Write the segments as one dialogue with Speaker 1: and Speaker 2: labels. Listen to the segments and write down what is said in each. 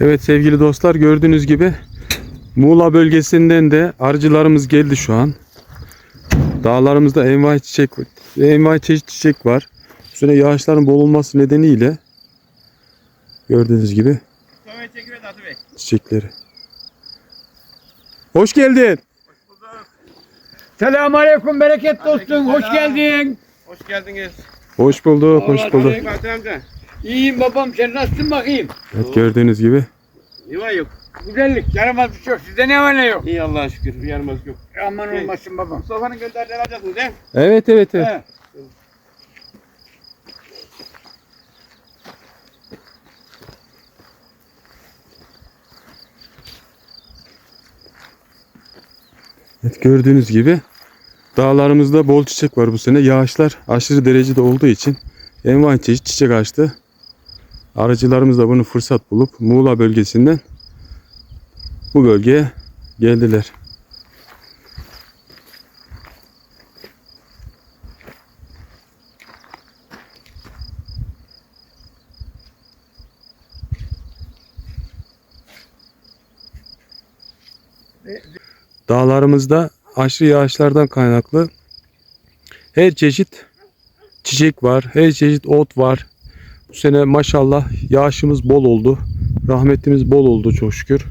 Speaker 1: Evet sevgili dostlar gördüğünüz gibi Muğla bölgesinden de arıcılarımız geldi şu an. Dağlarımızda envai çiçek, envai çeşit çiçek var. Bu sene yağışların bol olması nedeniyle gördüğünüz gibi çiçekleri. Hoş geldin.
Speaker 2: Selamun aleyküm bereket dostum hoş geldin.
Speaker 3: Hoş geldiniz.
Speaker 1: Hoş bulduk, hoş bulduk.
Speaker 3: Fatih amca.
Speaker 2: İyiyim babam sen nasılsın bakayım?
Speaker 1: Evet gördüğünüz gibi
Speaker 3: Ne var yok?
Speaker 2: Güzellik yaramaz bir şey yok. Sizde ne var ne yok?
Speaker 3: İyi Allah'a şükür. Bir yarımız yok.
Speaker 2: Aman olmasın babam.
Speaker 3: Mustafa'nın gönderdiğini alacaksınız değil mi?
Speaker 1: Evet evet evet.
Speaker 2: He.
Speaker 1: Evet gördüğünüz gibi dağlarımızda bol çiçek var bu sene. Yağışlar aşırı derecede olduğu için envai çeşit çiçek açtı. Arıcılarımız da bunu fırsat bulup Muğla bölgesinden bu bölgeye geldiler. Dağlarımızda aşırı yağışlardan kaynaklı her çeşit çiçek var, her çeşit ot var. Sene maşallah yağışımız bol oldu. Rahmetimiz bol oldu çok şükür.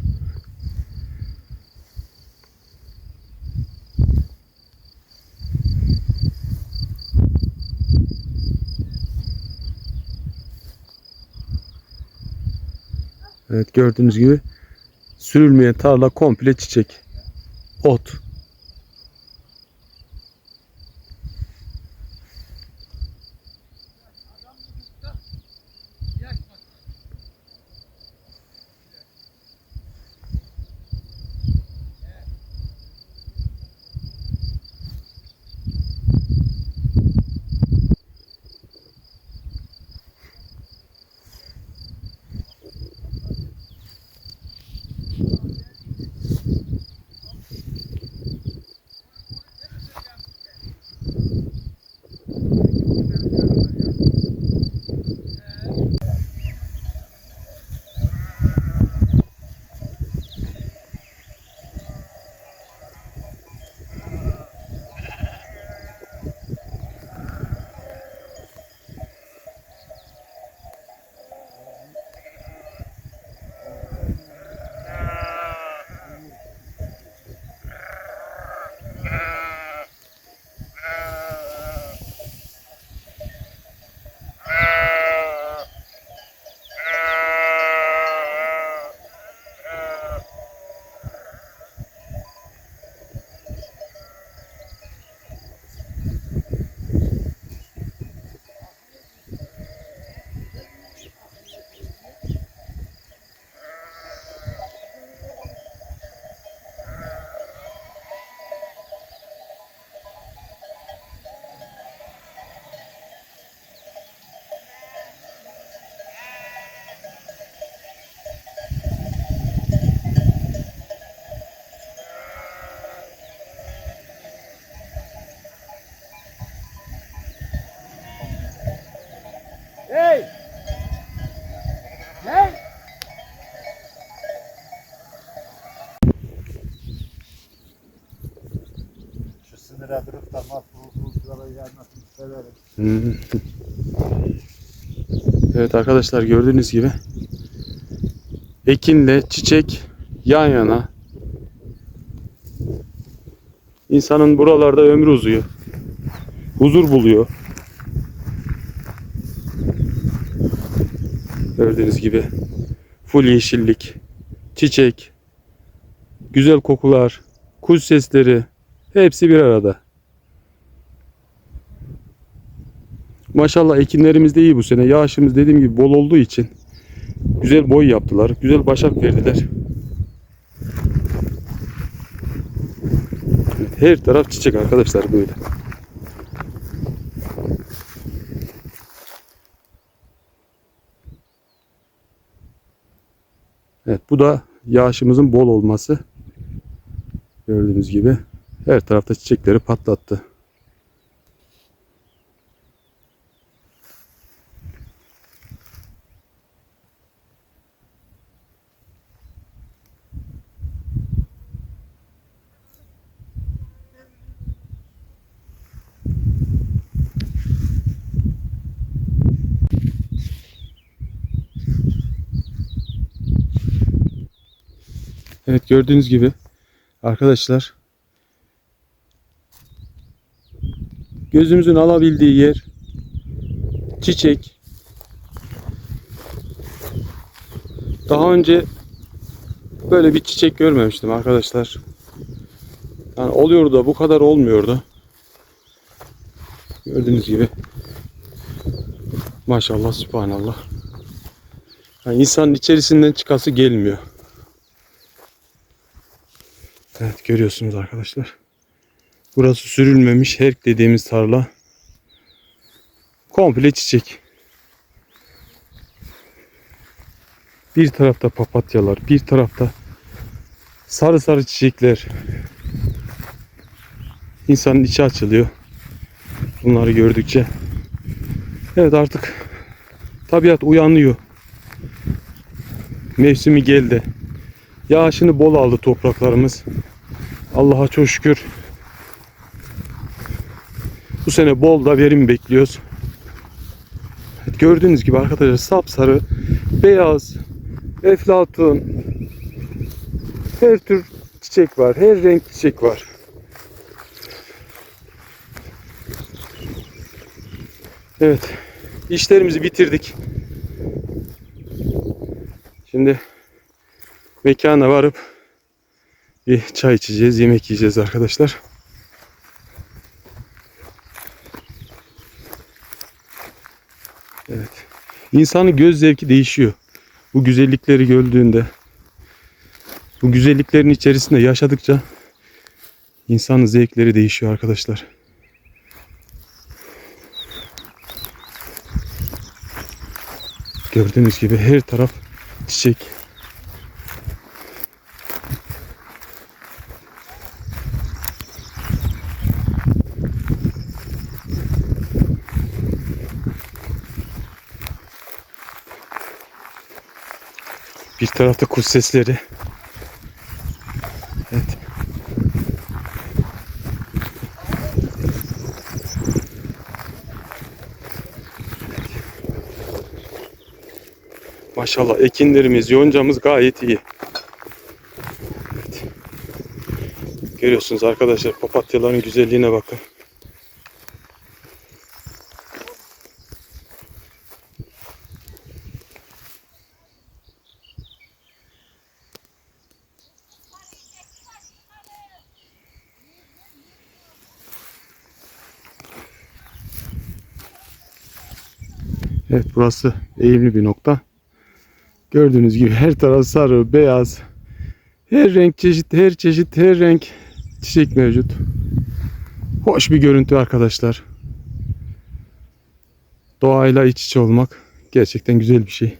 Speaker 1: Evet gördüğünüz gibi sürülmeyen tarla komple çiçek. Ot.
Speaker 4: Durup da mahvolduğu sıraları gelmesini severim.
Speaker 1: Evet arkadaşlar gördüğünüz gibi ekinle çiçek yan yana. İnsanın buralarda ömrü uzuyor. Huzur buluyor. Gördüğünüz gibi full yeşillik, çiçek, güzel kokular, kuş sesleri hepsi bir arada. Maşallah ekinlerimiz de iyi bu sene. Yağışımız dediğim gibi bol olduğu için güzel boy yaptılar. Güzel başak verdiler. Her taraf çiçek arkadaşlar böyle. Evet bu da yağışımızın bol olması. Gördüğünüz gibi her tarafta çiçekleri patlattı. Evet gördüğünüz gibi arkadaşlar gözümüzün alabildiği yer çiçek. Daha önce böyle bir çiçek görmemiştim arkadaşlar. Yani oluyordu da bu kadar olmuyordu. Gördüğünüz gibi. Maşallah, subhanallah. Yani insanın içerisinden çıkası gelmiyor. Evet görüyorsunuz arkadaşlar. Burası sürülmemiş herk dediğimiz tarla. Komple çiçek. Bir tarafta papatyalar, bir tarafta sarı sarı çiçekler. İnsanın içi açılıyor. Bunları gördükçe. Evet artık tabiat uyanıyor. Mevsimi geldi. Yağışını bol aldı topraklarımız. Allah'a çok şükür. Bu sene bol da verim bekliyoruz. Evet, gördüğünüz gibi arkadaşlar sapsarı, beyaz, eflatun, her tür çiçek var. Her renk çiçek var. Evet. işlerimizi bitirdik. Şimdi mekana varıp bir çay içeceğiz, yemek yiyeceğiz arkadaşlar. İnsanın göz zevki değişiyor. Bu güzellikleri gördüğünde, bu güzelliklerin içerisinde yaşadıkça insanın zevkleri değişiyor arkadaşlar. Gördüğünüz gibi her taraf çiçek. Bir tarafta kuş sesleri. Evet. Maşallah ekinlerimiz, yoncamız gayet iyi. Evet. Görüyorsunuz arkadaşlar papatyaların güzelliğine bakın. Evet burası eğimli bir nokta. Gördüğünüz gibi her taraf sarı, beyaz. Her renk çeşit, her çeşit, her renk çiçek mevcut. Hoş bir görüntü arkadaşlar. Doğayla iç içe olmak gerçekten güzel bir şey.